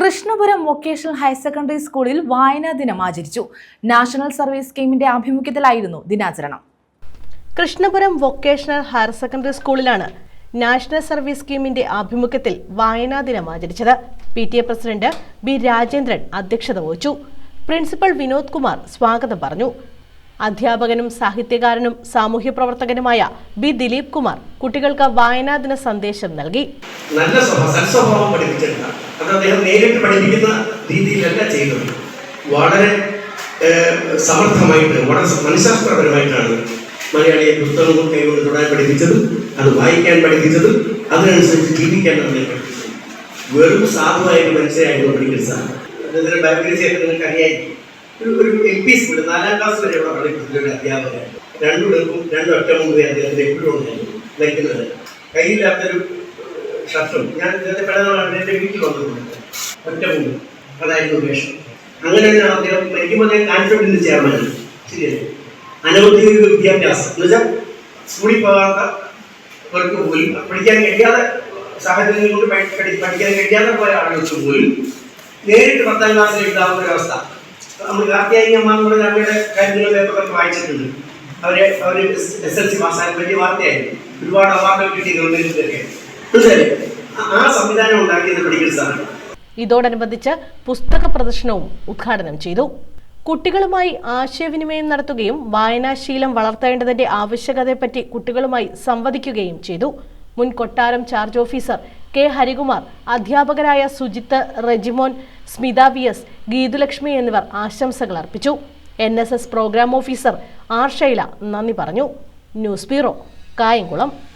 Krishnapuram vocational higher secondary സ്കൂളിൽ വായനാ ദിനം ആചരിച്ചു. നാഷണൽ സർവീസ് സ്കീമിന്റെ ആഭിമുഖ്യത്തിലായിരുന്നു ദിനാചരണം. കൃഷ്ണപുരം വൊക്കേഷണൽ ഹയർ സെക്കൻഡറി സ്കൂളിലാണ് നാഷണൽ സർവീസ് സ്കീമിന്റെ ആഭിമുഖ്യത്തിൽ വായനാ ദിനം ആചരിച്ചത്. P T A president B Rajendran അധ്യക്ഷത വഹിച്ചു. പ്രിൻസിപ്പൽ വിനോദ് കുമാർ സ്വാഗതം പറഞ്ഞു. അധ്യാപകനും സാഹിത്യകാരനും സാമൂഹ്യ പ്രവർത്തകനുമായ ബി ദിലീപ് കുമാർ കുട്ടികൾക്ക് വായനാ ദിന സന്ദേശം നൽകി. നല്ല സ്വഭാവം സൽസ്വഭാവം പഠിപ്പിച്ചെടുക്കാം അത് അദ്ദേഹം നേരിട്ട് പഠിപ്പിക്കുന്ന രീതിയിലല്ല ചെയ്യുന്നത് വളരെ സമർത്ഥമായിട്ട് വളരെ മനഃശാസ്ത്രപരമായിട്ടാണ് മലയാളിയെ പുസ്തകങ്ങൾ കൈകൊണ്ട് തൊടാൻ പഠിപ്പിച്ചത് അത് വായിക്കാൻ പഠിപ്പിച്ചത് അതിനനുസരിച്ച് ജീവിക്കാൻ നമ്മളെ പഠിപ്പിച്ചത്. വെറും സാധുവായ ഒരു പഠിപ്പിച്ചത് പഠിക്കുന്ന സാധനം. ബയോഗ്രഫി ഒക്കെ നിങ്ങൾക്ക് അറിയായിരിക്കും ഒരു എൽ പി സ്കൂൾ നാലാം ക്ലാസ് വരെയുള്ള പഠിപ്പിച്ച ഒരു അധ്യാപകൻ. രണ്ടുപേർക്കും രണ്ടു ഒറ്റ മുമ്പേ അദ്ദേഹത്തിന് എപ്പോഴും ഉണ്ടായിരുന്നു വയ്ക്കുന്നത് കയ്യില്ലാത്തൊരു ഷർട്ടും ഞാൻ ഇന്നത്തെ പലതവണ എന്റെ വീട്ടിൽ വന്നിട്ടുണ്ട്. ഒറ്റ മുമ്പ് അതായിരുന്നു വേഷം. അങ്ങനെ തന്നെ അദ്ദേഹം മരിക്കുമ്പോൾ അദ്ദേഹം കാൻഫിഡൻസ് ചെയർമാനാണ് ശരിയല്ലേ? അനൗദ്യോഗിക വിദ്യാഭ്യാസം. എന്ന് വെച്ചാൽ സ്കൂളിൽ പോകാത്തവർക്ക് പോലും പഠിക്കാൻ കഴിയാതെ സാഹചര്യങ്ങൾ കൊണ്ട് പഠി- പഠി- പഠിക്കാൻ കഴിയാതെ പോയ ആളുകൾക്ക് പോലും നേരിട്ട് പത്താം ക്ലാസ്സിൽ എഴുതാവുന്ന ഒരവസ്ഥ നമ്മൾ കാർത്തിയായിയമ്മ എന്ന് പറഞ്ഞ അമ്മയുടെ കാര്യങ്ങൾ പേപ്പറൊക്കെ വായിച്ചിട്ടുണ്ട്. അവരെ അവർ എസ് എൽ സി പാസ്സായ വലിയ വാർത്തയായിരുന്നു. ഒരുപാട് അവാർഡുകൾ കിട്ടി ഗവൺമെന്റിലൊക്കെ? ആ- ആ സംവിധാനം ഉണ്ടാക്കിയത് മെഡിക്കൽ സാറാണ്. ഇതോടനുബന്ധിച്ച് പുസ്തക പ്രദർശനവും ഉദ്ഘാടനം ചെയ്തു. കുട്ടികളുമായി ആശയവിനിമയം നടത്തുകയും വായനാശീലം വളർത്തേണ്ടതിന്റെ ആവശ്യകതയെപ്പറ്റി കുട്ടികളുമായി സംവദിക്കുകയും ചെയ്തു. മുൻ കൊട്ടാരം ചാർജ് ഓഫീസർ കെ. ഹരികുമാർ അധ്യാപകരായ സുജിത്ത് റെജിമോൻ സ്മിത വി. എസ് ഗീതുലക്ഷ്മി എന്നിവർ ആശംസകൾ അർപ്പിച്ചു. N. S. S. Programme officer R. Shaila നന്ദി പറഞ്ഞു. News bureau Kayamkulam.